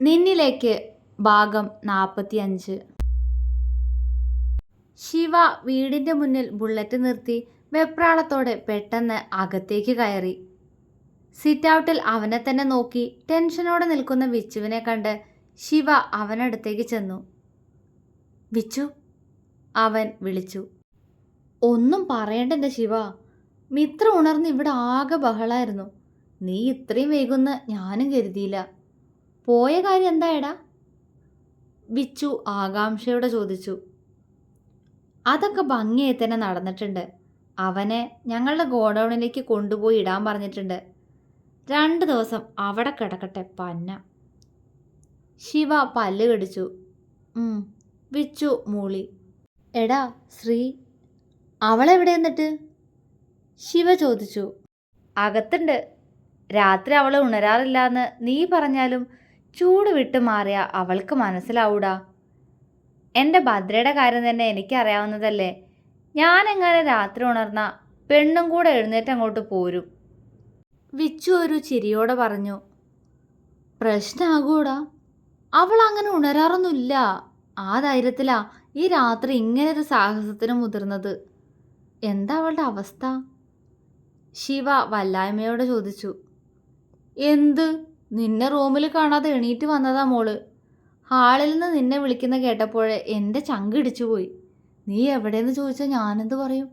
നിന്നിലേക്ക് ഭാഗം നാൽപ്പത്തിയഞ്ച് ശിവ വീടിന്റെ മുന്നിൽ ബുള്ളറ്റ് നിർത്തി വെപ്രാളത്തോടെ പെട്ടെന്ന് അകത്തേക്ക് കയറി. സിറ്റൗട്ടിൽ അവനെ തന്നെ നോക്കി ടെൻഷനോടെ നിൽക്കുന്ന വിച്ചുവിനെ കണ്ട് ശിവ അവനടുത്തേക്ക് ചെന്നു. വിച്ചു അവൻ വിളിച്ചു. ഒന്നും പറയണ്ടെന്റെ ശിവ. മിത്ര ഉണർന്ന് ഇവിടെ ആകെ ബഹളായിരുന്നു. നീ ഇത്രയും വൈകുന്ന് ഞാനും കരുതിയില്ല. പോയ കാര്യം എന്തായടാ? വിച്ചു ആകാംക്ഷയോടെ ചോദിച്ചു. അതൊക്കെ ഭംഗിയായി തന്നെ നടന്നിട്ടുണ്ട്. അവനെ ഞങ്ങളുടെ ഗോഡൗണിലേക്ക് കൊണ്ടുപോയി ഇടാൻ പറഞ്ഞിട്ടുണ്ട്. രണ്ട് ദിവസം അവിടെ കിടക്കട്ടെ പന്ന. ശിവ പല്ല് കടിച്ചു. വിച്ചു മൂളി. എടാ ശ്രീ അവളെവിടെ എന്നിട്ട്? ശിവ ചോദിച്ചു. അകത്തുണ്ട്. രാത്രി അവളെ ഉണരാറില്ല എന്ന് നീ പറഞ്ഞാലും ചൂട് വിട്ട് മാറിയ അവൾക്ക് മനസ്സിലാവൂടാ. എന്റെ ഭദ്രയുടെ കാര്യം തന്നെ എനിക്കറിയാവുന്നതല്ലേ? ഞാനെങ്ങനെ രാത്രി ഉണർന്ന പെണ്ണും കൂടെ എഴുന്നേറ്റ് അങ്ങോട്ട് പോരും. വിച്ചു ഒരു ചിരിയോടെ പറഞ്ഞു പ്രശ്നമാകൂടാ അവൾ അങ്ങനെ ഉണരാറൊന്നുമില്ല. ആ ധൈര്യത്തിലാ ഈ രാത്രി ഇങ്ങനെ ഒരു സാഹസത്തിന് മുതിർന്നത്. എന്താ അവളുടെ അവസ്ഥ? ശിവ വല്ലായ്മയോടെ ചോദിച്ചു എന്ത്? നിന്നെ റൂമിൽ കാണാതെ എണീറ്റ് വന്നതാ മോൾ. ഹാളിൽ നിന്ന് നിന്നെ വിളിക്കുന്ന കേട്ടപ്പോഴേ എന്റെ ചങ്ക് ഇടിച്ചു പോയി. നീ എവിടെയെന്ന് ചോദിച്ചാൽ ഞാനെന്ത് പറയും?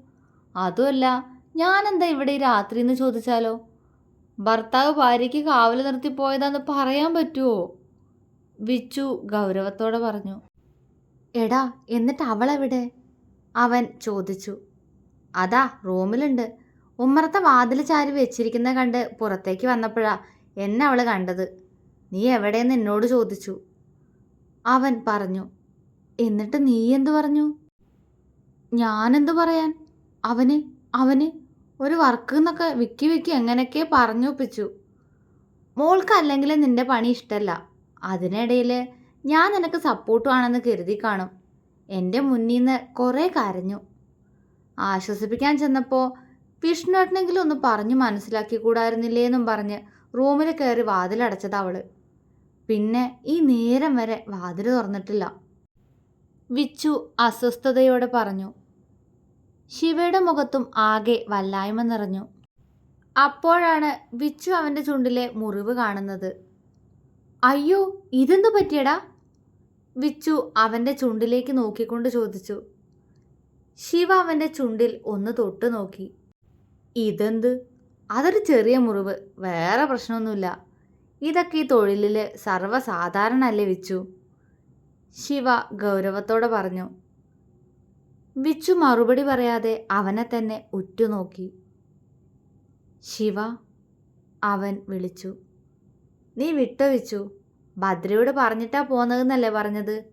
അതുമല്ല ഞാനെന്താ ഇവിടെ ഈ രാത്രി എന്ന് ചോദിച്ചാലോ? ഭർത്താവ് ഭാര്യയ്ക്ക് കാവൽ നിർത്തി പോയതാന്ന് പറയാൻ പറ്റുമോ വിച്ചു ഗൗരവത്തോടെ പറഞ്ഞു. എടാ എന്നിട്ട് അവളെവിടെ? അവൻ ചോദിച്ചു. അതാ റൂമിലുണ്ട്. ഉമ്മറത്തെ വാതിൽ ചാരി വെച്ചിരിക്കുന്ന കണ്ട് പുറത്തേക്ക് വന്നപ്പോഴാ എന്നെ അവൾ കണ്ടത്. നീ എവിടെയെന്ന് എന്നോട് ചോദിച്ചു. അവൻ പറഞ്ഞു എന്നിട്ട് നീ എന്തു പറഞ്ഞു? ഞാനെന്തു പറയാൻ? അവന് അവന് ഒരു വർക്ക് എന്നൊക്കെ വിക്കി വിക്കി എങ്ങനെയൊക്കെ പറഞ്ഞൊപ്പിച്ചു മോൾക്ക് അല്ലെങ്കിൽ നിന്റെ പണി ഇഷ്ടമല്ല അതിനിടയിൽ ഞാൻ നിനക്ക് സപ്പോർട്ടുവാണെന്ന് കരുതി കാണും. എന്റെ മുന്നിൽ നിന്ന് കുറേ കരഞ്ഞു. ആശ്വസിപ്പിക്കാൻ ചെന്നപ്പോൾ വിഷ്ണുവേട്ടനെങ്കിലും ഒന്ന് പറഞ്ഞു മനസ്സിലാക്കി കൂടായിരുന്നില്ലേ എന്നും പറഞ്ഞ് റൂമിൽ കയറി വാതിലടച്ചത് അവൾ. പിന്നെ ഈ നേരം വരെ വാതിൽ തുറന്നിട്ടില്ല. വിച്ചു അസ്വസ്ഥതയോടെ പറഞ്ഞു. ശിവയുടെ മുഖത്തും ആകെ വല്ലായ്മ നിറഞ്ഞു. അപ്പോഴാണ് വിച്ചു അവന്റെ ചുണ്ടിലെ മുറിവ് കാണുന്നത്. അയ്യോ ഇതെന്തു പറ്റിയടാ? വിച്ചു അവന്റെ ചുണ്ടിലേക്ക് നോക്കിക്കൊണ്ട് ചോദിച്ചു. ശിവ അവന്റെ ചുണ്ടിൽ ഒന്ന് തൊട്ടു നോക്കി ഇതെന്ത്? അതൊരു ചെറിയ മുറിവ് വേറെ പ്രശ്നമൊന്നുമില്ല. ഇതൊക്കെ ഈ തൊഴിലിൽ സർവസാധാരണല്ലേ വിച്ചു? ശിവ ഗൗരവത്തോടെ പറഞ്ഞു. വിച്ചു മറുപടി പറയാതെ അവനെ തന്നെ ഉറ്റുനോക്കി. ശിവ അവൻ വിളിച്ചു. നീ വിട്ടോ വിച്ചു. ഭദ്രയോട് പറഞ്ഞിട്ടാ പോന്നതെന്നല്ലേ പറഞ്ഞത്?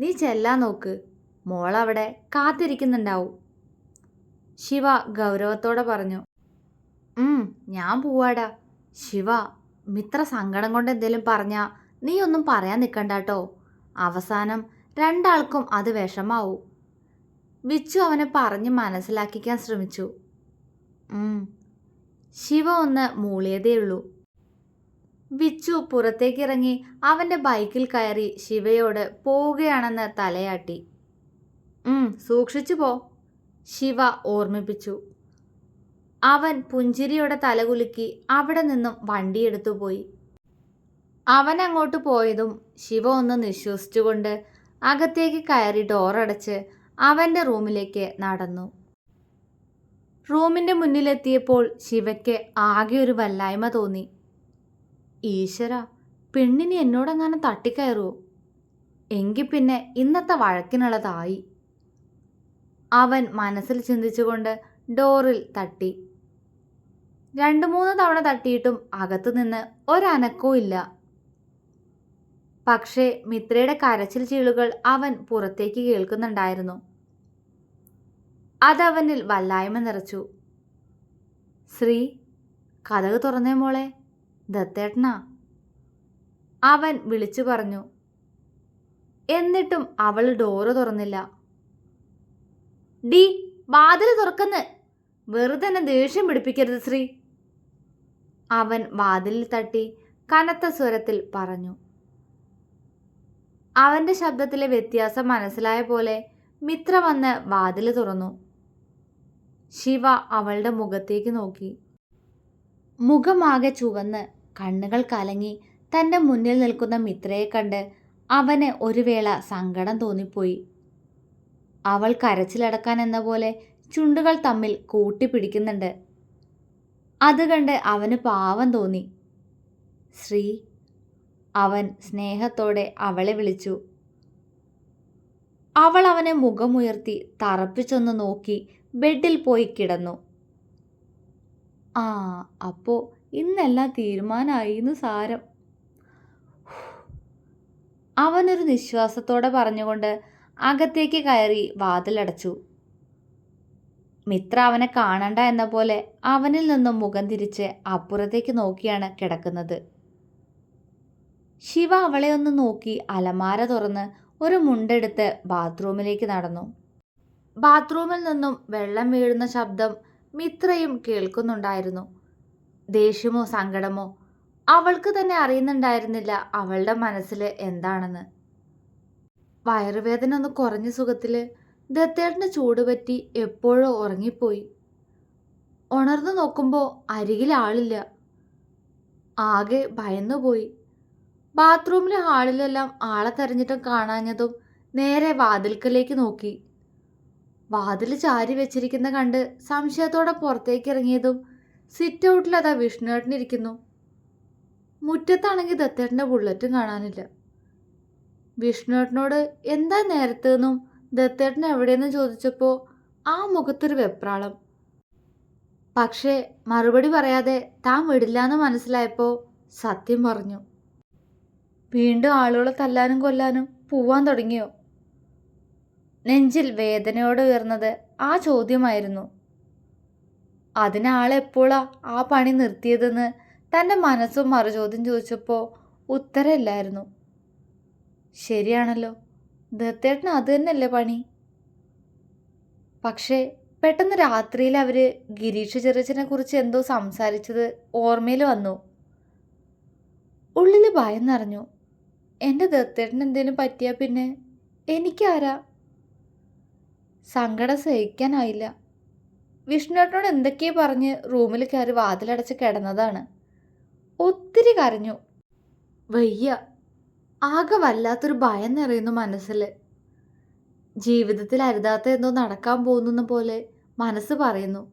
നീ ചെല്ലാൻ നോക്ക്. മോളവിടെ കാത്തിരിക്കുന്നുണ്ടാവും. ശിവ ഗൗരവത്തോടെ പറഞ്ഞു. ഞാൻ പോവാടാ. ശിവ മിത്ര സങ്കടം കൊണ്ട് എന്തേലും പറഞ്ഞാ നീ ഒന്നും പറയാൻ നിൽക്കണ്ടാട്ടോ അവസാനം രണ്ടാൾക്കും അത് വിഷമാവും. വിച്ചു അവനെ പറഞ്ഞ് മനസ്സിലാക്കിക്കാൻ ശ്രമിച്ചു. ശിവ ഒന്ന് മൂളിയതേയുള്ളൂ വിച്ചു പുറത്തേക്കിറങ്ങി അവന്റെ ബൈക്കിൽ കയറി ശിവയോട് പോവുകയാണെന്ന് തലയാട്ടി. സൂക്ഷിച്ചു പോ. ശിവ ഓർമ്മിപ്പിച്ചു. അവൻ പുഞ്ചിരിയോടെ തലകുലുക്കി അവിടെ നിന്നും വണ്ടിയെടുത്തു പോയി. അവൻ അങ്ങോട്ട് പോയതും ശിവ ഒന്ന് നിശ്വസിച്ചുകൊണ്ട് അകത്തേക്ക് കയറി ഡോറടച്ച് അവന്റെ റൂമിലേക്ക് നടന്നു. റൂമിന്റെ മുന്നിലെത്തിയപ്പോൾ ശിവയ്ക്ക് ആകെ ഒരു വല്ലായ്മ തോന്നി. ഈശ്വര പെണ്ണിനി എന്നോടെങ്ങാനും തട്ടിക്കയറുമോ എങ്കിൽ പിന്നെ ഇന്നത്തെ വഴക്കിനുള്ളതായി. അവൻ മനസ്സിൽ ചിന്തിച്ചുകൊണ്ട് ഡോറിൽ തട്ടി. രണ്ടു മൂന്ന് തവണ തട്ടിയിട്ടും അകത്തു നിന്ന് ഒരനക്കവും ഇല്ല. പക്ഷേ മിത്രയുടെ കരച്ചിൽ ചീളുകൾ അവൻ പുറത്തേക്ക് കേൾക്കുന്നുണ്ടായിരുന്നു. അതവനിൽ വല്ലായ്മ നിറച്ചു. ശ്രീ കഥക് തുറന്നേ മോളെ ദത്തേട്ടനാ? അവൻ വിളിച്ചു പറഞ്ഞു. എന്നിട്ടും അവൾ ഡോറ് തുറന്നില്ല. ഡി വാതിൽ തുറക്കുന്ന്. വെറുതെ തന്നെ ദേഷ്യം പിടിപ്പിക്കരുത് ശ്രീ. അവൻ വാതിലിൽ തട്ടി കനത്ത സ്വരത്തിൽ പറഞ്ഞു അവന്റെ ശബ്ദത്തിലെ വ്യത്യാസം മനസ്സിലായ പോലെ മിത്ര വന്ന് വാതിൽ തുറന്നു. ശിവ അവളുടെ മുഖത്തേക്ക് നോക്കി. മുഖമാകെ ചുവന്ന് കണ്ണുകൾ കലങ്ങി തന്റെ മുന്നിൽ നിൽക്കുന്ന മിത്രയെ കണ്ട് അവന് ഒരു വേള സങ്കടം തോന്നിപ്പോയി. അവൾ കരച്ചിലടക്കാൻ എന്ന പോലെ ചുണ്ടുകൾ തമ്മിൽ കൂട്ടിപ്പിടിക്കുന്നുണ്ട്. അത് കണ്ട് അവന് പാവം തോന്നി. ശ്രീ അവൻ സ്നേഹത്തോടെ അവളെ വിളിച്ചു. അവൾ അവനെ മുഖമുയർത്തി തറപ്പിച്ചൊന്ന് നോക്കി ബെഡിൽ പോയി കിടന്നു. ആ അപ്പോ ഇന്നെല്ലാം തീരുമാനമായിന്ന് സാരം. അവനൊരു നിശ്വാസത്തോടെ പറഞ്ഞുകൊണ്ട് അകത്തേക്ക് കയറി വാതിലടച്ചു. മിത്ര അവനെ കാണണ്ട എന്ന പോലെ അവനിൽ നിന്നും മുഖം തിരിച്ച് അപ്പുറത്തേക്ക് നോക്കിയാണ് കിടക്കുന്നത്. ശിവ അവളെ ഒന്ന് നോക്കി അലമാര തുറന്ന് ഒരു മുണ്ടെടുത്ത് ബാത്റൂമിലേക്ക് നടന്നു. ബാത്റൂമിൽ നിന്നും വെള്ളം വീഴുന്ന ശബ്ദം മിത്രയും കേൾക്കുന്നുണ്ടായിരുന്നു. ദേഷ്യമോ സങ്കടമോ അവൾക്ക് തന്നെ അറിയുന്നുണ്ടായിരുന്നില്ല അവളുടെ മനസ്സിൽ എന്താണെന്ന്. വയറുവേദന ഒന്ന് കുറഞ്ഞ സുഖത്തിൽ ദത്തേട്ടന് ചൂട് പറ്റി എപ്പോഴോ ഉറങ്ങിപ്പോയി. ഉണർന്നു നോക്കുമ്പോൾ അരികിൽ ആളില്ല. ആകെ ഭയന്നുപോയി. ബാത്റൂമിലെ ഹാളിലെല്ലാം ആളെ തെരഞ്ഞിട്ടും കാണാഞ്ഞതും നേരെ വാതിൽക്കലേക്ക് നോക്കി. വാതിൽ ചാരി വെച്ചിരിക്കുന്ന കണ്ട് സംശയത്തോടെ പുറത്തേക്ക് ഇറങ്ങിയതും സിറ്റ് ഔട്ടിൽ അതാ വിഷ്ണുവേട്ടനിരിക്കുന്നു മുറ്റത്താണെങ്കിൽ ദത്തേട്ടന്റെ ബുള്ളറ്റും കാണാനില്ല. വിഷ്ണുവേട്ടനോട് എന്താ നേരത്തെന്നും ദത്തേട്ടൻ എവിടെയെന്ന് ചോദിച്ചപ്പോൾ ആ മുഖത്തൊരു വെപ്രാളം. പക്ഷേ മറുപടി പറയാതെ താൻ വിടില്ലാന്ന് മനസ്സിലായപ്പോൾ സത്യം പറഞ്ഞു. വീണ്ടും ആളുകളെ തല്ലാനും കൊല്ലാനും പോവാൻ തുടങ്ങിയോ? നെഞ്ചിൽ വേദനയോടെ ഉയർന്നത് ആ ചോദ്യമായിരുന്നു. അതിനാളെപ്പോഴാ ആ പണി നിർത്തിയതെന്ന് തന്റെ മനസ്സും മറുചോദ്യം ചോദിച്ചപ്പോൾ ഉത്തരമില്ലായിരുന്നു. ശരിയാണല്ലോ. ദത്തേട്ടന് അത് തന്നെയല്ലേ പണി? പക്ഷേ പെട്ടെന്ന് രാത്രിയിൽ അവർ ഗിരീഷ് ചെറിയച്ചനെ കുറിച്ച് എന്തോ സംസാരിച്ചത് ഓർമ്മയിൽ വന്നു. ഉള്ളിൽ ഭയം നിറഞ്ഞു. എന്റെ ദത്തേട്ടന് എന്തെങ്കിലും പറ്റിയാൽ പിന്നെ? എനിക്കാരാ? സങ്കടം സഹിക്കാനായില്ല. വിഷ്ണുവേട്ടനോട് എന്തൊക്കെയോ പറഞ്ഞ് റൂമിൽ കയറി വാതിലടച്ച് കിടന്നതാണ്. ഒത്തിരി കരഞ്ഞു. വയ്യ ആകെ വല്ലാത്തൊരു ഭയം നിറയുന്നു മനസ്സിൽ ജീവിതത്തിൽ അരുതാത്ത എന്തോ നടക്കാൻ പോകുന്ന പോലെ മനസ്സ് പറയുന്നു.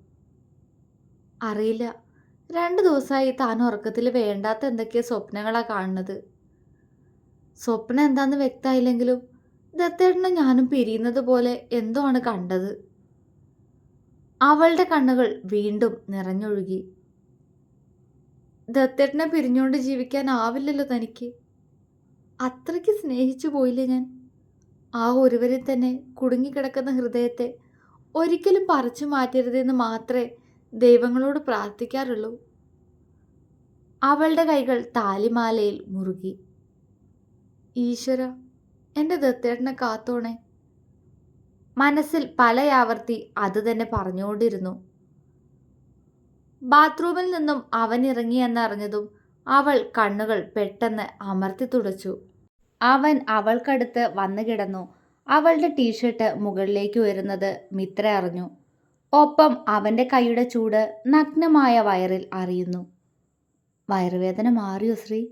അറിയില്ല. രണ്ട് ദിവസമായി താൻ ഉറക്കത്തിൽ വേണ്ടാത്ത എന്തൊക്കെയോ സ്വപ്നങ്ങളാണ് കാണുന്നത്. സ്വപ്നം എന്താന്ന് വ്യക്തമായില്ലെങ്കിലും ദത്തേട്ടനെ ഞാനും പിരിയുന്നത് പോലെ എന്തോ ആണ് കണ്ടത്. അവളുടെ കണ്ണുകൾ വീണ്ടും നിറഞ്ഞൊഴുകി. ദത്തേട്ടനെ പിരിഞ്ഞുകൊണ്ട് ജീവിക്കാൻ ആവില്ലല്ലോ തനിക്ക്. അത്രയ്ക്ക് സ്നേഹിച്ചു പോയില്ലേ ഞാൻ? ആ ഒരുവരെ തന്നെ കുടുങ്ങിക്കിടക്കുന്ന ഹൃദയത്തെ ഒരിക്കലും പറിച്ചു മാറ്റരുതെന്ന് മാത്രമേ ദൈവങ്ങളോട് പ്രാർത്ഥിക്കാറുള്ളൂ. അവളുടെ കൈകൾ താലിമാലയിൽ മുറുകി. ഈശ്വര എന്റെ ദത്തേട്ടനെ കാത്തോണേ. മനസ്സിൽ പലയാവർത്തി അത് തന്നെ പറഞ്ഞുകൊണ്ടിരുന്നു. ബാത്റൂമിൽ നിന്നും അവൻ ഇറങ്ങിയെന്നറിഞ്ഞതും അവൾ കണ്ണുകൾ പെട്ടെന്ന് അമർത്തി തുടച്ചു. അവൻ അവൾക്കടുത്ത് വന്നു കിടന്നു. അവളുടെ ടീഷർട്ട് മുകളിലേക്ക് ഉയരുന്നത് മിത്ര അറിഞ്ഞു. ഒപ്പം അവന്റെ കൈയുടെ ചൂട് നഗ്നമായ വയറിൽ അറിയുന്നു. വയറുവേദന മാറിയോ ശ്രീ?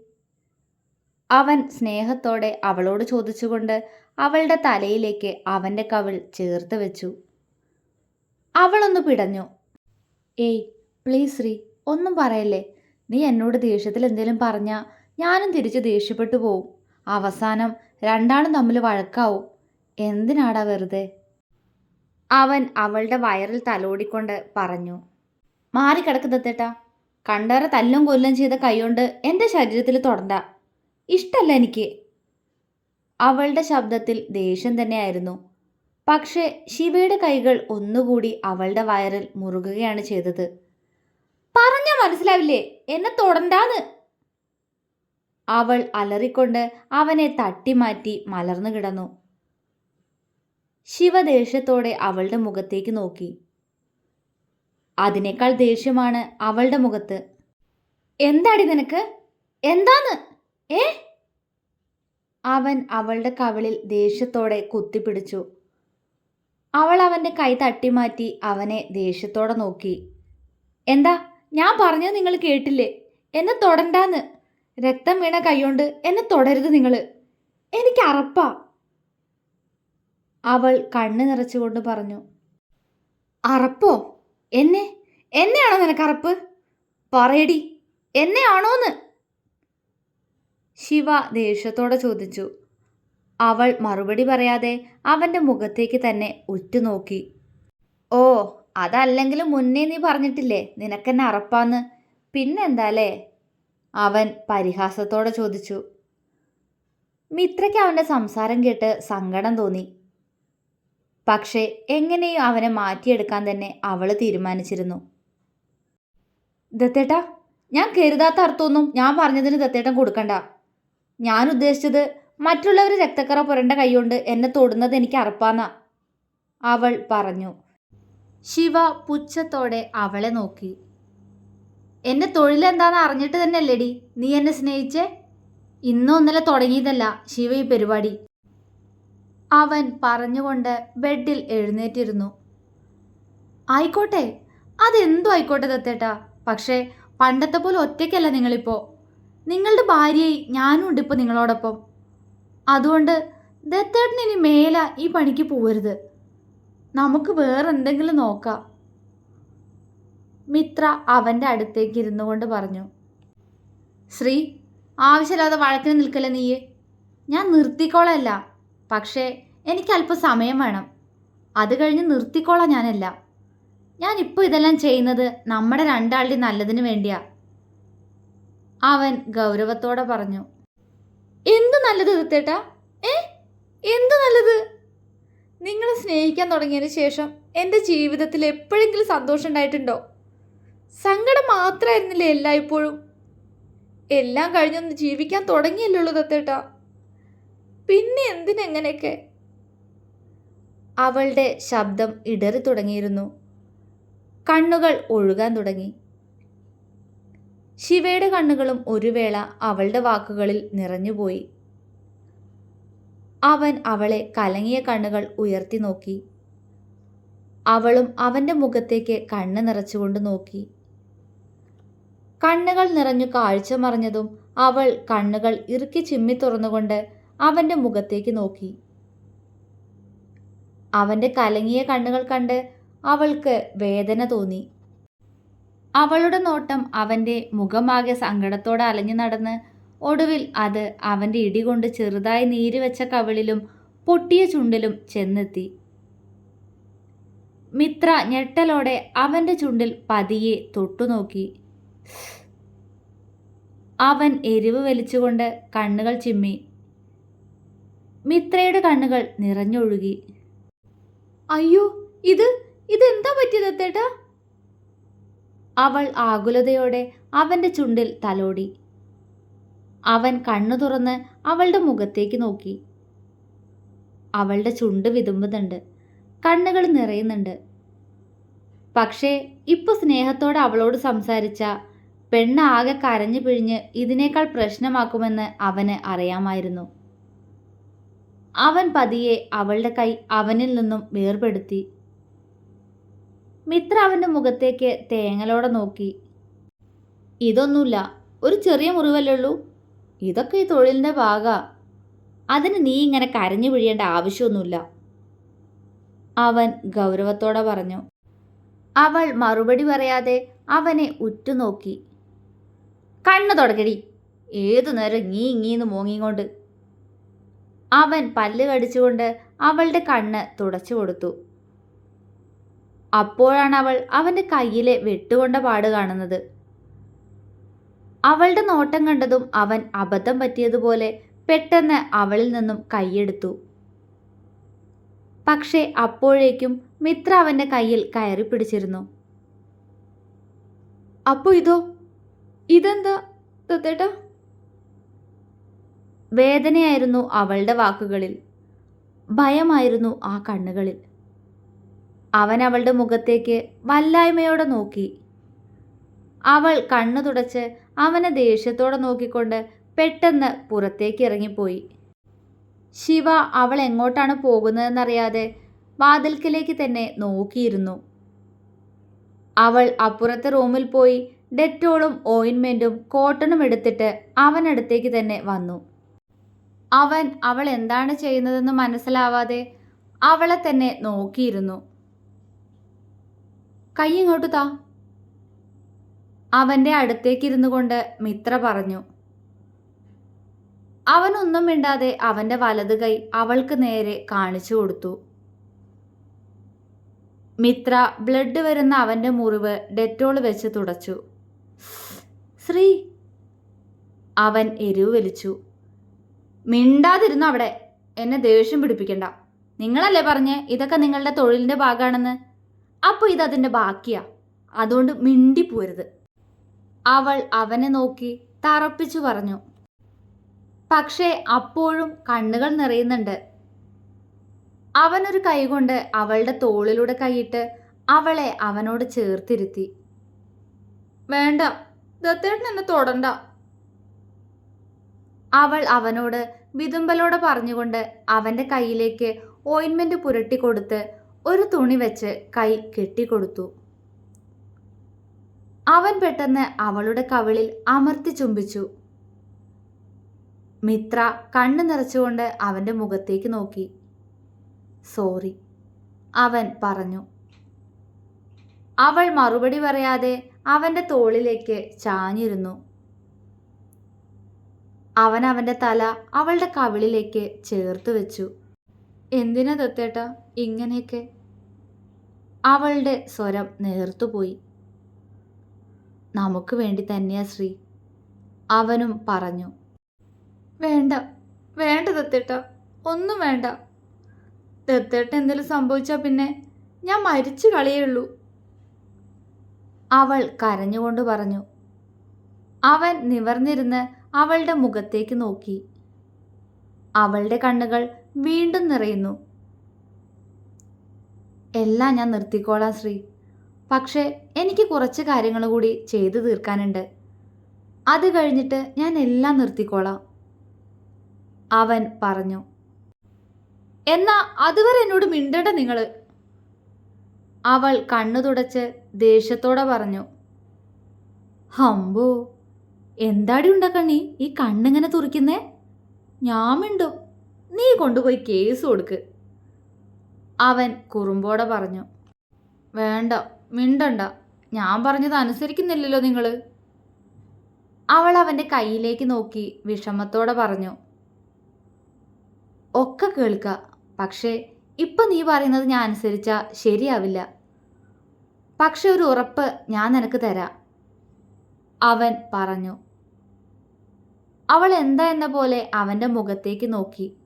അവൻ സ്നേഹത്തോടെ അവളോട് ചോദിച്ചുകൊണ്ട് അവളുടെ തലയിലേക്ക് അവന്റെ കവിൾ ചേർത്ത് വെച്ചു. അവളൊന്ന് പിടഞ്ഞു. ഏയ് പ്ലീസ് ശ്രീ ഒന്നും പറയല്ലേ? നീ എന്നോട് ദേഷ്യത്തിൽ എന്തെങ്കിലും പറഞ്ഞാൽ ഞാനും തിരിച്ച് ദേഷ്യപ്പെട്ടു പോവും. അവസാനം രണ്ടാളും തമ്മിൽ വഴക്കാവും. എന്തിനാടാ വെറുതെ? അവൻ അവളുടെ വയറിൽ തലോടിക്കൊണ്ട് പറഞ്ഞു. മാറിക്കിടക്കുന്നത്തേട്ടാ. കണ്ടവരെ തല്ലും കൊല്ലും ചെയ്ത കൈകൊണ്ട് എന്റെ ശരീരത്തിൽ തൊടണ്ട. ഇഷ്ടല്ല എനിക്ക്. അവളുടെ ശബ്ദത്തിൽ ദേഷ്യം തന്നെയായിരുന്നു. പക്ഷേ ശിവയുടെ കൈകൾ ഒന്നുകൂടി അവളുടെ വയറിൽ മുറുകുകയാണ് ചെയ്തത്. പറഞ്ഞാൽ മനസ്സിലാവില്ലേ? എന്നെ തൊടണ്ടാന്ന്. അവൾ അലറിക്കൊണ്ട് അവനെ തട്ടിമാറ്റി മലർന്നു കിടന്നു. ശിവ ദേഷ്യത്തോടെ അവളുടെ മുഖത്തേക്ക് നോക്കി. അതിനേക്കാൾ ദേഷ്യമാണ് അവളുടെ മുഖത്ത്. എന്താടി നിനക്ക്? എന്താന്ന്? ഏ? അവൻ അവളുടെ കവിളിൽ ദേഷ്യത്തോടെ കുത്തിപ്പിടിച്ചു. അവൾ അവന്റെ കൈ തട്ടിമാറ്റി അവനെ ദേഷ്യത്തോടെ നോക്കി. എന്താ? ഞാൻ പറഞ്ഞത് നിങ്ങൾ കേട്ടില്ലേ? എന്നെ തൊടണ്ടാന്ന്. രക്തം വീണ കൈകൊണ്ട് എന്നെ തൊടരുത് നിങ്ങൾ എനിക്ക് അറപ്പാ. അവൾ കണ്ണ് നിറച്ചുകൊണ്ട് പറഞ്ഞു. അറപ്പോ? എന്നെ? എന്നെയാണോ നിനക്ക് അറപ്പ് പറയടി. എന്നെയാണോന്ന്? ശിവ ദേഷ്യത്തോടെ ചോദിച്ചു. അവൾ മറുപടി പറയാതെ അവന്റെ മുഖത്തേക്ക് തന്നെ ഉറ്റുനോക്കി. ഓ അതല്ലെങ്കിലും മുന്നേ നീ പറഞ്ഞിട്ടില്ലേ നിനക്കെന്നെ അറപ്പാന്ന്. പിന്നെന്താലേ? അവൻ പരിഹാസത്തോടെ ചോദിച്ചു. മിത്രയ്ക്ക് അവന്റെ സംസാരം കേട്ട് സങ്കടം തോന്നി. പക്ഷേ എങ്ങനെയും അവനെ മാറ്റിയെടുക്കാൻ തന്നെ അവൾ തീരുമാനിച്ചിരുന്നു. ദത്തേട്ടാ ഞാൻ കരുതാത്ത അർത്ഥമൊന്നും ഞാൻ പറഞ്ഞതിന് ദത്തേട്ടൻ കൊടുക്കണ്ട. ഞാൻ ഉദ്ദേശിച്ചത് മറ്റുള്ളവർ രക്തക്കറ പുരണ്ട കൈകൊണ്ട് എന്നെ തൊടുന്നത് എനിക്ക് അറപ്പാന്ന. അവൾ പറഞ്ഞു. ശിവ പുച്ഛത്തോടെ അവളെ നോക്കി. എന്റെ തൊഴിലെന്താന്ന് അറിഞ്ഞിട്ട് തന്നെയല്ലേടി? നീ എന്നെ സ്നേഹിച്ചേ? ഇന്നും ഇന്നലെ തുടങ്ങിയതല്ല ശിവ ഈ പരിപാടി. അവൻ പറഞ്ഞുകൊണ്ട് ബെഡിൽ എഴുന്നേറ്റിരുന്നു. ആയിക്കോട്ടെ അതെന്തോ ആയിക്കോട്ടെ തത്തേട്ടാ പക്ഷേ പണ്ടത്തെ പോലെ ഒറ്റയ്ക്കല്ല നിങ്ങളിപ്പോൾ നിങ്ങളുടെ ഭാര്യയായി ഞാനും ഉണ്ട് ഇപ്പോൾ നിങ്ങളോടൊപ്പം. അതുകൊണ്ട് ദത്തേട്ടൻ ഇനി മേല ഈ പണിക്ക് പോവരുത്. നമുക്ക് വേറെ എന്തെങ്കിലും നോക്കാം. മിത്ര അവന്റെ അടുത്തേക്ക് ഇരുന്നു കൊണ്ട് പറഞ്ഞു ശ്രീ ആവശ്യമില്ലാതെ വഴക്കിന് നിൽക്കല്ലേ നീയെ? ഞാൻ നിർത്തിക്കോളല്ല. പക്ഷേ എനിക്ക് അല്പം സമയം വേണം. അത് കഴിഞ്ഞ് നിർത്തിക്കോളാം ഞാനല്ല. ഞാനിപ്പോൾ ഇതെല്ലാം ചെയ്യുന്നത് നമ്മുടെ രണ്ടാളുടെ നല്ലതിന് വേണ്ടിയാ. അവൻ ഗൗരവത്തോടെ പറഞ്ഞു എന്ത് നല്ലത് നിർത്തേട്ടാ ഏ? എന്ത് നല്ലത്? നിങ്ങളെ സ്നേഹിക്കാൻ തുടങ്ങിയതിന് ശേഷം എന്റെ ജീവിതത്തിൽ എപ്പോഴെങ്കിലും സന്തോഷം ഉണ്ടായിട്ടുണ്ടോ? സങ്കടം മാത്രമായിരുന്നില്ലേ എല്ലായ്പ്പോഴും? എല്ലാം കഴിഞ്ഞൊന്ന് ജീവിക്കാൻ തുടങ്ങിയല്ലുള്ളൂ ദത്തേട്ടാ. പിന്നെ എന്തിനെങ്ങനെയൊക്കെ? അവളുടെ ശബ്ദം ഇടറി തുടങ്ങിയിരുന്നു. കണ്ണുകൾ ഒഴുകാൻ തുടങ്ങി. ശിവയുടെ കണ്ണുകളും ഒരു വേള അവളുടെ വാക്കുകളിൽ നിറഞ്ഞുപോയി. അവൻ അവളെ കലങ്ങിയ കണ്ണുകൾ ഉയർത്തി നോക്കി. അവളും അവന്റെ മുഖത്തേക്ക് കണ്ണ് നിറച്ചുകൊണ്ട് നോക്കി. കണ്ണുകൾ നിറഞ്ഞു കാഴ്ച മറഞ്ഞതും അവൾ കണ്ണുകൾ ഇറുക്കി ചിമ്മി തുറന്നുകൊണ്ട് അവന്റെ മുഖത്തേക്ക് നോക്കി. അവന്റെ കലങ്ങിയ കണ്ണുകൾ കണ്ട് അവൾക്ക് വേദന തോന്നി. അവളുടെ നോട്ടം അവന്റെ മുഖമാകെ സങ്കടത്തോടെ അലഞ്ഞു നടന്ന് ഒടുവിൽ അത് അവന്റെ ഇടികൊണ്ട് ചെറുതായി നീര് വെച്ച കവിളിലും പൊട്ടിയ ചുണ്ടിലും ചെന്നെത്തി. മിത്ര ഞെട്ടലോടെ അവന്റെ ചുണ്ടിൽ പതിയെ തൊട്ടുനോക്കി. അവൻ എരിവ് വലിച്ചുകൊണ്ട് കണ്ണുകൾ ചിമ്മി. മിത്രയുടെ കണ്ണുകൾ നിറഞ്ഞൊഴുകി. അയ്യോ ഇത് ഇതെന്താ പറ്റിയത് എത്തേട്ടാ അവൾ ആകുലതയോടെ അവന്റെ ചുണ്ടിൽ തലോടി. അവൻ കണ്ണു തുറന്ന് അവളുടെ മുഖത്തേക്ക് നോക്കി. അവളുടെ ചുണ്ട് വിതുമ്പുന്നുണ്ട്. കണ്ണുകൾ നിറയുന്നുണ്ട്. പക്ഷേ ഇപ്പോൾ സ്നേഹത്തോടെ അവളോട് സംസാരിച്ച പെണ്ണ് ആകെ കരഞ്ഞു പിഴിഞ്ഞ് ഇതിനേക്കാൾ പ്രശ്നമാക്കുമെന്ന് അവന് അറിയാമായിരുന്നു. അവൻ പതിയെ അവളുടെ കൈ അവനിൽ നിന്നും വേർപെടുത്തി. മിത്ര അവന്റെ മുഖത്തേക്ക് തേങ്ങലോടെ നോക്കി. ഇതൊന്നുമില്ല ഒരു ചെറിയ മുറിവല്ലേ ഉള്ളൂ? ഇതൊക്കെ ഈ തൊഴിലിന്റെ ഭാഗ. അതിന് നീ ഇങ്ങനെ കരഞ്ഞു പിഴിയേണ്ട ആവശ്യമൊന്നുമില്ല. അവൻ ഗൗരവത്തോടെ പറഞ്ഞു. അവൾ മറുപടി പറയാതെ അവനെ ഉറ്റുനോക്കി. കണ്ണു തുടക്കടി ഏതു നേരം നീ ഇങ്ങീന്ന് മോങ്ങിങ്ങോണ്ട്. അവൻ പല്ല് കടിച്ചുകൊണ്ട് അവളുടെ കണ്ണ് തുടച്ചു കൊടുത്തു. അപ്പോഴാണ് അവൾ അവന്റെ കയ്യിലെ വെട്ടുകൊണ്ട പാട് കാണുന്നത്. അവളുടെ നോട്ടം കണ്ടതും അവൻ അബദ്ധം പറ്റിയതുപോലെ പെട്ടെന്ന് അവളിൽ നിന്നും കൈയെടുത്തു. പക്ഷേ അപ്പോഴേക്കും മിത്ര അവന്റെ കയ്യിൽ കയറി പിടിച്ചിരുന്നു. അപ്പോ ഇതോ? ഇതെന്താ തത്തേട്ട? വേദനയായിരുന്നു അവളുടെ വാക്കുകളിൽ. ഭയമായിരുന്നു ആ കണ്ണുകളിൽ. അവൻ അവളുടെ മുഖത്തേക്ക് വല്ലായ്മയോടെ നോക്കി. അവൾ കണ്ണു തുടച്ച് അവനെ ദേഷ്യത്തോടെ നോക്കിക്കൊണ്ട് പെട്ടെന്ന് പുറത്തേക്ക് ഇറങ്ങിപ്പോയി. ശിവ അവൾ എങ്ങോട്ടാണ് പോകുന്നതെന്നറിയാതെ വാതിൽക്കലേക്ക് തന്നെ നോക്കിയിരുന്നു. അവൾ അപ്പുറത്തെ റൂമിൽ പോയി ഡെറ്റോളും ഓയിൻമെന്റും കോട്ടണും എടുത്തിട്ട് അവനടുത്തേക്ക് തന്നെ വന്നു. അവൻ അവൾ എന്താണ് ചെയ്യുന്നതെന്ന് മനസ്സിലാവാതെ അവളെ തന്നെ നോക്കിയിരുന്നു. കൈ ഇങ്ങോട്ട് താ. അവന്റെ അടുത്തേക്കിരുന്നു കൊണ്ട് മിത്ര പറഞ്ഞു അവനൊന്നും മിണ്ടാതെ അവന്റെ വലത് കൈ അവൾക്ക് നേരെ കാണിച്ചു കൊടുത്തു. മിത്ര ബ്ലഡ് വരുന്ന അവന്റെ മുറിവ് ഡെറ്റോൾ വെച്ച് തുടച്ചു. ശ്രീ അവൻ എരിവ് വലിച്ചു. മിണ്ടാതിരുന്നു അവിടെ? എന്നെ ദേഷ്യം പിടിപ്പിക്കണ്ട. നിങ്ങളല്ലേ പറഞ്ഞ് ഇതൊക്കെ നിങ്ങളുടെ തൊഴിലിന്റെ ഭാഗമാണെന്ന്? അപ്പോൾ ഇതതിന്റെ ബാക്കിയാ. അതുകൊണ്ട് മിണ്ടിപ്പോരുത്. അവൾ അവനെ നോക്കി തറപ്പിച്ചു പറഞ്ഞു. പക്ഷേ അപ്പോഴും കണ്ണുകൾ നിറയുന്നുണ്ട്. അവനൊരു കൈകൊണ്ട് അവളുടെ തോളിലൂടെ കൈയിട്ട് അവളെ അവനോട് ചേർത്തിരുത്തി. വേണ്ട. ദത്തേട്ടൻ എന്നെ തൊടണ്ട. അവൾ അവനോട് വിതുമ്പലോടെ പറഞ്ഞുകൊണ്ട് അവന്റെ കയ്യിലേക്ക് ഓയിൻമെന്റ് പുരട്ടിക്കൊടുത്ത് ഒരു തുണി വെച്ച് കൈ കെട്ടിക്കൊടുത്തു. അവൻ പെട്ടെന്ന് അവളുടെ കവിളിൽ അമർത്തി ചുംബിച്ചു. മിത്ര കണ്ണു നിറച്ചുകൊണ്ട് അവന്റെ മുഖത്തേക്ക് നോക്കി. സോറി അവൻ പറഞ്ഞു. അവൾ മറുപടി പറയാതെ അവന്റെ തോളിലേക്ക് ചാഞ്ഞിരുന്നു. അവൻ അവന്റെ തല അവളുടെ കവിളിലേക്ക് ചേർത്ത് വെച്ചു. എന്തിനാ ദത്തേട്ട ഇങ്ങനെയൊക്കെ? അവളുടെ സ്വരം നേർത്തുപോയി നമുക്ക് വേണ്ടി തന്നെയാ ശ്രീ അവനും പറഞ്ഞു. വേണ്ട വേണ്ട ദത്തേട്ട ഒന്നും വേണ്ട. ദത്തേട്ട എന്തെങ്കിലും സംഭവിച്ചാൽ പിന്നെ ഞാൻ മരിച്ചു കളയുള്ളൂ അവൾ കരഞ്ഞുകൊണ്ട് പറഞ്ഞു അവൻ നിവർന്നിരുന്ന് അവളുടെ മുഖത്തേക്ക് നോക്കി. അവളുടെ കണ്ണുകൾ വീണ്ടും നിറയുന്നു. എല്ലാം ഞാൻ നിർത്തിക്കോളാം ശ്രീ. പക്ഷേ എനിക്ക് കുറച്ച് കാര്യങ്ങൾ കൂടി ചെയ്തു തീർക്കാനുണ്ട്. അത് കഴിഞ്ഞിട്ട് ഞാൻ എല്ലാം നിർത്തിക്കോളാം. അവൻ പറഞ്ഞു എന്നാ അതുവരെ എന്നോട് മിണ്ടണ്ട നിങ്ങൾ. അവൾ കണ്ണു തുടച്ച് ദേഷ്യത്തോടെ പറഞ്ഞു ഹംബോ എന്താടി ഉണ്ടക്കണ്ണി? ഈ കണ്ണിങ്ങനെ തുറിക്കുന്നേ? ഞാൻ മിണ്ടും. നീ കൊണ്ടുപോയി കേസ് കൊടുക്ക്. അവൻ കുറുമ്പോടെ പറഞ്ഞു വേണ്ട മിണ്ടണ്ട. ഞാൻ പറഞ്ഞത് അനുസരിക്കുന്നില്ലല്ലോ നിങ്ങൾ അവൾ അവന്റെ കയ്യിലേക്ക് നോക്കി വിഷമത്തോടെ പറഞ്ഞു ഒക്കെ കേൾക്കുക പക്ഷേ ഇപ്പം നീ പറയുന്നത് ഞാൻ അനുസരിച്ചാൽ ശരിയാവില്ല. പക്ഷെ ഒരു ഉറപ്പ് ഞാൻ നിനക്ക് തരാം. അവൻ പറഞ്ഞു. അവൾ എന്താ എന്ന പോലെ അവന്റെ മുഖത്തേക്ക് നോക്കി.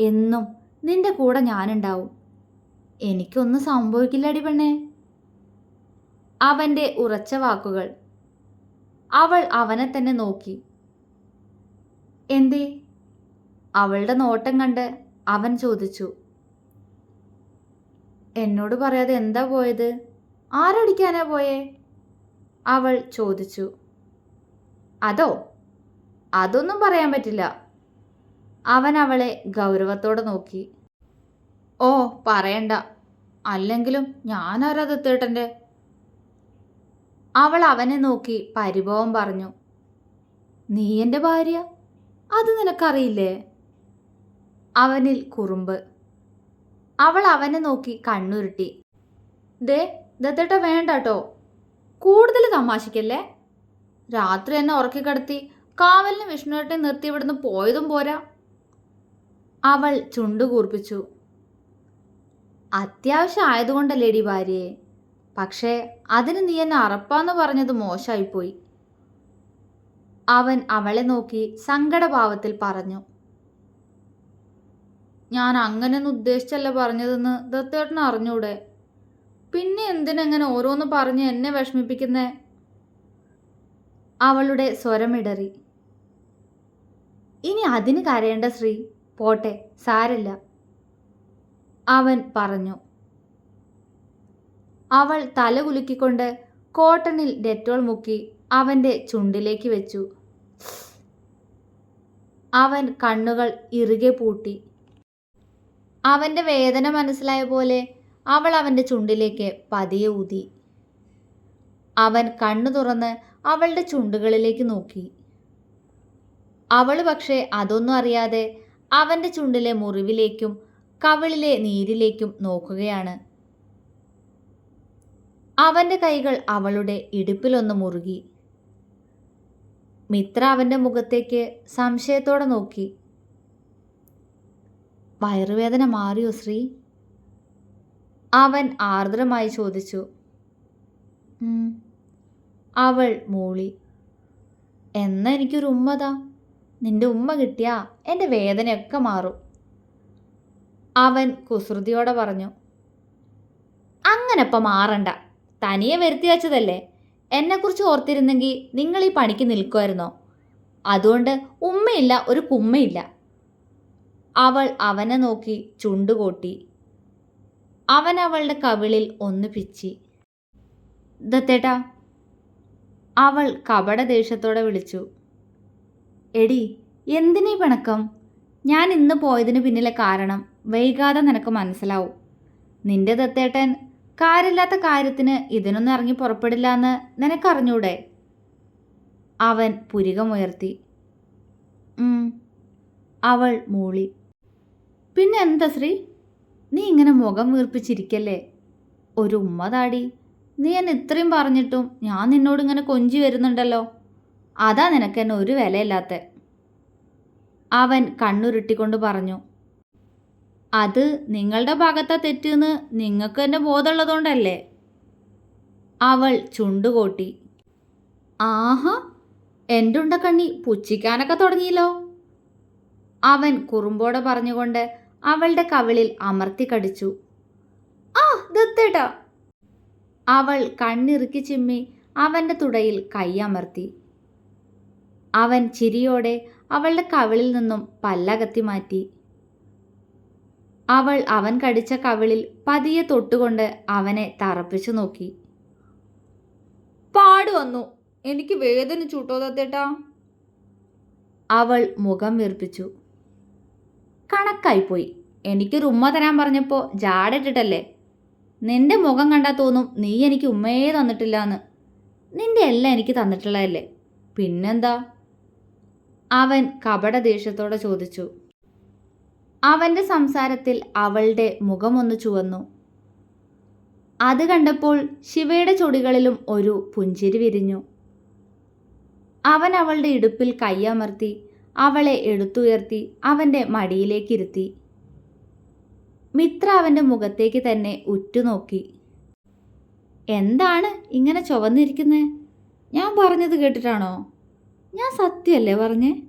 എന്നും നിന്റെ കൂടെ ഞാനുണ്ടാവും. എനിക്കൊന്നും സംഭവിക്കില്ലടി പെണ്ണേ. അവന്റെ ഉറച്ച വാക്കുകൾ. അവൾ അവനെ തന്നെ നോക്കി. എന്തേ? അവളുടെ നോട്ടം കണ്ട് അവൻ ചോദിച്ചു എന്നോട് പറയാതെ എന്താ പോയത്? ആരടിക്കാനാ പോയേ? അവൾ ചോദിച്ചു അതോ അതൊന്നും പറയാൻ പറ്റില്ല. അവൻ അവളെ ഗൗരവത്തോടെ നോക്കി ഓ പറയണ്ട. അല്ലെങ്കിലും ഞാനാരാ ദത്തേട്ടന്റെ? അവൾ അവനെ നോക്കി പരിഭവം പറഞ്ഞു നീ എന്റെ ഭാര്യ? അത് നിനക്കറിയില്ലേ? അവനിൽ കുറുമ്പ്. അവൾ അവനെ നോക്കി കണ്ണുരുട്ടി. ദേ ദത്തേട്ട വേണ്ട കേട്ടോ കൂടുതൽ തമാശിക്കല്ലേ? രാത്രി എന്നെ ഉറക്കിക്കിടത്തി കാവലിന് വിഷ്ണുവേട്ടെ നിർത്തി ഇവിടുന്ന് പോയതും പോരാ. അവൾ ചുണ്ടു കൂർപ്പിച്ചു. അത്യാവശ്യം ആയതുകൊണ്ടല്ലേടി ഭാര്യയെ? പക്ഷേ അതിന് നീ എന്നെ അറപ്പാന്ന് പറഞ്ഞത് മോശമായിപ്പോയി അവൻ അവളെ നോക്കി സങ്കടഭാവത്തിൽ പറഞ്ഞു. ഞാൻ അങ്ങനെയൊന്നും ഉദ്ദേശിച്ചല്ല പറഞ്ഞതെന്ന് ദത്തേട്ടൻ അറിഞ്ഞൂടെ? പിന്നെ എന്തിനെങ്ങനെ ഓരോന്ന് പറഞ്ഞ് എന്നെ വിഷമിപ്പിക്കുന്നേ? അവളുടെ സ്വരമിടറി ഇനി അതിന് കരയേണ്ട ശ്രീ പോട്ടെ സാരല്ല. അവൻ പറഞ്ഞു. അവൾ തല കുലുക്കിക്കൊണ്ട് കോട്ടണിൽ ഡെറ്റോൾ മുക്കി അവന്റെ ചുണ്ടിലേക്ക് വെച്ചു. അവൻ കണ്ണുകൾ ഇറുകെ പൂട്ടി. അവന്റെ വേദന മനസ്സിലായ പോലെ അവൾ അവന്റെ ചുണ്ടിലേക്ക് പതിയെ ഊതി. അവൻ കണ്ണു തുറന്ന് അവളുടെ ചുണ്ടുകളിലേക്ക് നോക്കി. അവൾ പക്ഷേ അതൊന്നും അറിയാതെ അവന്റെ ചുണ്ടിലെ മുറിവിലേക്കും കവിളിലെ നീരിലേക്കും നോക്കുകയാണ്. അവന്റെ കൈകൾ അവളുടെ ഇടുപ്പിലൊന്ന് മുറുകി. മിത്ര അവന്റെ മുഖത്തേക്ക് സംശയത്തോടെ നോക്കി. വയറുവേദന മാറിയോ ശ്രീ? അവൻ ആർദ്രമായി ചോദിച്ചു. അവൾ മൂളി. എന്നാ എനിക്കൊരു ഉമ്മതാ നിന്റെ ഉമ്മ കിട്ടിയാ എന്റെ വേദനയൊക്കെ മാറും. അവൻ കുസൃതിയോടെ പറഞ്ഞു. അങ്ങനെ ഇപ്പം മാറണ്ട. തനിയെ വരുത്തി വച്ചതല്ലേ. എന്നെക്കുറിച്ച് ഓർത്തിരുന്നെങ്കിൽ നിങ്ങൾ ഈ പണിക്ക് നിൽക്കുമായിരുന്നോ അതുകൊണ്ട് ഉമ്മയില്ല ഒരു കുമ്മയില്ല. അവൾ അവനെ നോക്കി ചുണ്ടുകൂട്ടി. അവൻ അവളുടെ കവിളിൽ ഒന്ന് പിച്ചി. ദത്തേട്ടാ. അവൾ കപട ദേഷ്യത്തോടെ വിളിച്ചു. എടി എന്തിനീ പിണക്കം? ഞാൻ ഇന്ന് പോയതിന് പിന്നിലെ കാരണം വൈകാതെ നിനക്ക് മനസ്സിലാവും. നിന്റെ ദത്തേട്ടൻ കാര്യമില്ലാത്ത കാര്യത്തിന് ഇതിനൊന്നും ഇറങ്ങി പുറപ്പെടില്ല എന്ന് നിനക്കറിഞ്ഞൂടെ? അവൻ പുരികമുയർത്തി. അവൾ മൂളി. പിന്നെ എന്താ ശ്രീ? നീ ഇങ്ങനെ മുഖം വീർപ്പിച്ചിരിക്കല്ലേ? ഒരു ഉമ്മ താടി. നീ എന്നെ ഇത്രയും പറഞ്ഞിട്ടും ഞാൻ നിന്നോട് ഇങ്ങനെ കൊഞ്ചി വരുന്നുണ്ടല്ലോ. അതാ നിനക്ക് എന്നെ ഒരു വിലയില്ലാത്ത. അവൻ കണ്ണുരുട്ടിക്കൊണ്ട് പറഞ്ഞു. അത് നിങ്ങളുടെ ഭാഗത്താ തെറ്റെന്ന് നിങ്ങൾക്ക് തന്നെ ബോധമുള്ളതുകൊണ്ടല്ലേ? അവൾ ചുണ്ടുകൂട്ടി. ആഹാ എന്റെ ഉണ്ടക്കണ്ണി പുച്ഛിക്കാനൊക്കെ തുടങ്ങിയല്ലോ. അവൻ കുറുമ്പോടെ പറഞ്ഞുകൊണ്ട് അവളുടെ കവിളിൽ അമർത്തി കടിച്ചു. ആ ദത്തേട്ടാ. അവൾ കണ്ണിറുക്കി ചിമ്മി അവന്റെ തുടയിൽ കൈയമർത്തി അവൻ ചിരിയോടെ അവളുടെ കവിളിൽ നിന്നും പല്ലകത്തി മാറ്റി. അവൾ അവൻ കടിച്ച കവിളിൽ പതിയെ തൊട്ടുകൊണ്ട് അവനെ തറപ്പിച്ചു നോക്കി. പാട് വന്നു. എനിക്ക് വേദന ചൂട്ടോ തത്തേട്ടാ അവൾ മുഖം വീർപ്പിച്ചു. കണക്കായിപ്പോയി. എനിക്കൊരു ഉമ്മ തരാൻ പറഞ്ഞപ്പോൾ ജാടിട്ടിട്ടല്ലേ? നിന്റെ മുഖം കണ്ടാൽ തോന്നും നീ എനിക്ക് ഉമ്മയെ തന്നിട്ടില്ല എന്ന് നിന്റെ എല്ലാം എനിക്ക് തന്നിട്ടുള്ളതല്ലേ? പിന്നെന്താ? അവൻ കപട ദേഷ്യത്തോടെ ചോദിച്ചു. അവന്റെ സംസാരത്തിൽ അവളുടെ മുഖമൊന്ന് ചുവന്നു. അത് കണ്ടപ്പോൾ ശിവയുടെ ചൊടികളിലും ഒരു പുഞ്ചിരി വിരിഞ്ഞു. അവൻ അവളുടെ ഇടുപ്പിൽ കൈയമർത്തി അവളെ എടുത്തുയർത്തി അവന്റെ മടിയിലേക്കിരുത്തി. മിത്ര അവന്റെ മുഖത്തേക്ക് തന്നെ ഉറ്റുനോക്കി. എന്താണ് ഇങ്ങനെ ചുവന്നിരിക്കുന്നത് ഞാൻ പറഞ്ഞത് കേട്ടിട്ടാണോ? ഞാൻ സത്യമല്ലേ പറഞ്ഞേ?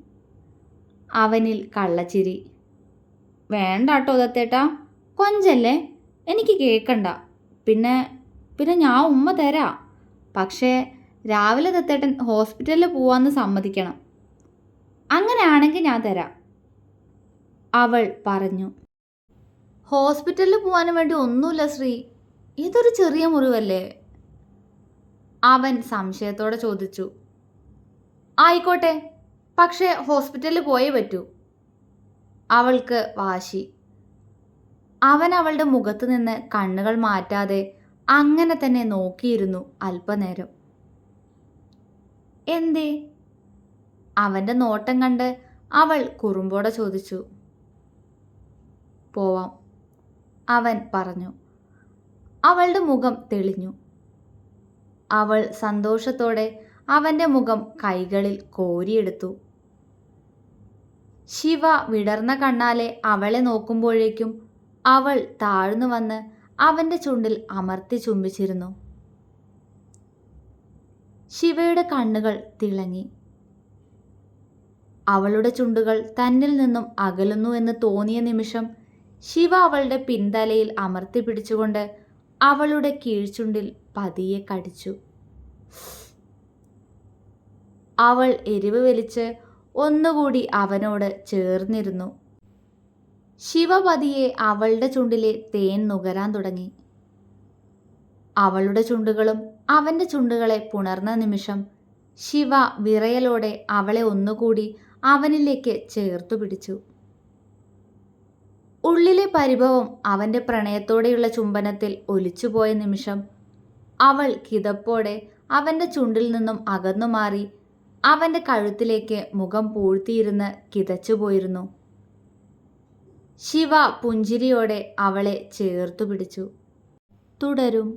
അവനിൽ കള്ളച്ചിരി. വേണ്ട കേട്ടോ ദത്തേട്ടാ കൊഞ്ചല്ലേ? എനിക്ക് കേൾക്കണ്ട പിന്നെ പിന്നെ ഞാൻ ഉമ്മ തരാം. പക്ഷേ രാവിലെ ദത്തേട്ടൻ ഹോസ്പിറ്റലിൽ പോവാന്ന് സമ്മതിക്കണം. അങ്ങനെയാണെങ്കിൽ ഞാൻ തരാം. അവൾ പറഞ്ഞു. ഹോസ്പിറ്റലിൽ പോകാനും വേണ്ടി ഒന്നുമില്ല ശ്രീ. ഇതൊരു ചെറിയ മുറിവല്ലേ? അവൻ സംശയത്തോടെ ചോദിച്ചു. ആയിക്കോട്ടെ പക്ഷേ ഹോസ്പിറ്റലിൽ പോയേ പറ്റൂ. അവൾക്ക് വാശി. അവൻ അവളുടെ മുഖത്ത് നിന്ന് കണ്ണുകൾ മാറ്റാതെ അങ്ങനെ തന്നെ നോക്കിയിരുന്നു അല്പനേരം. എന്തേ? അവന്റെ നോട്ടം കണ്ട് അവൾ കുറുമ്പോടെ ചോദിച്ചു പോവാം. അവൻ പറഞ്ഞു. അവളുടെ മുഖം തെളിഞ്ഞു. അവൾ സന്തോഷത്തോടെ അവന്റെ മുഖം കൈകളിൽ കോരിയെടുത്തു. ശിവ വിടർന്ന കണ്ണാലെ അവളെ നോക്കുമ്പോഴേക്കും അവൾ താഴ്ന്നു വന്ന് അവന്റെ ചുണ്ടിൽ അമർത്തി ചുംബിച്ചിരുന്നു. ശിവയുടെ കണ്ണുകൾ തിളങ്ങി. അവളുടെ ചുണ്ടുകൾ തന്നിൽ നിന്നും അകലുന്നു എന്ന് തോന്നിയ നിമിഷം ശിവ അവളുടെ പിന്തലയിൽ അമർത്തി പിടിച്ചുകൊണ്ട് അവളുടെ കീഴ്ചുണ്ടിൽ പതിയെ കടിച്ചു. അവൾ എരിവ് വലിച്ച് ഒന്നുകൂടി അവനോട് ചേർന്നിരുന്നു. ശിവപതിയെ അവളുടെ ചുണ്ടിലെ തേൻ നുകരാൻ തുടങ്ങി. അവളുടെ ചുണ്ടുകളും അവന്റെ ചുണ്ടുകളെ പുണർന്ന നിമിഷം ശിവ വിറയലോടെ അവളെ ഒന്നുകൂടി അവനിലേക്ക് ചേർത്തു പിടിച്ചു. ഉള്ളിലെ പരിഭവം അവന്റെ പ്രണയത്തോടെയുള്ള ചുംബനത്തിൽ ഒലിച്ചുപോയ നിമിഷം അവൾ കിതപ്പോടെ അവന്റെ ചുണ്ടിൽ നിന്നും അകന്നു മാറി അവന്റെ കഴുത്തിലേക്ക് മുഖം പൂഴ്ത്തിയിരുന്ന് കിതച്ചുപോയിരുന്നു ശിവ പുഞ്ചിരിയോടെ അവളെ ചേർത്തു പിടിച്ചു. തുടരും.